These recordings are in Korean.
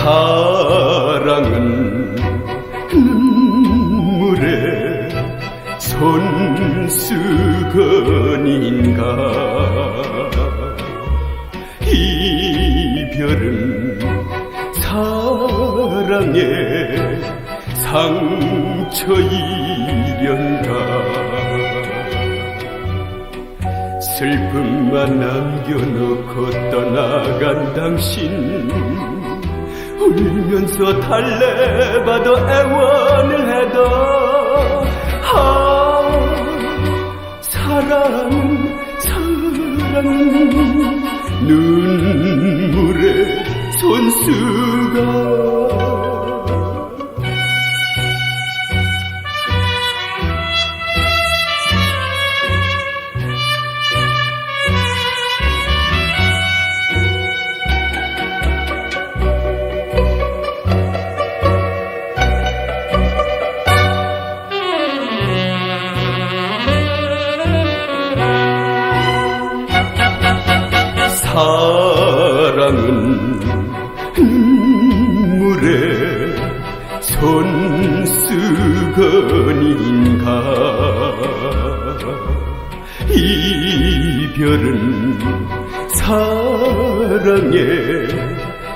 사랑은 눈물의 손수건인가? 이별은 사랑의 상처이련가? 슬픔만 남겨놓고 떠나간 당신. 울면서 달래봐도 애원을 해도 아 사랑은 사랑은 눈물의 손수가 사랑은 눈물의 손수건인가? 이별은 사랑의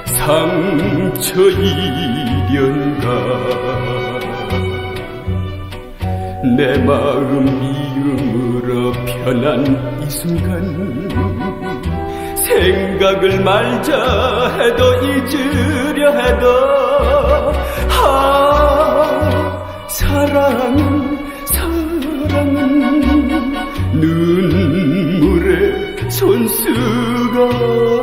상처이련가? 내 마음 미움으로 편한 이 순간 생각을 말자 해도 잊으려 해도 아 사랑은 사랑은 눈물에 손수건.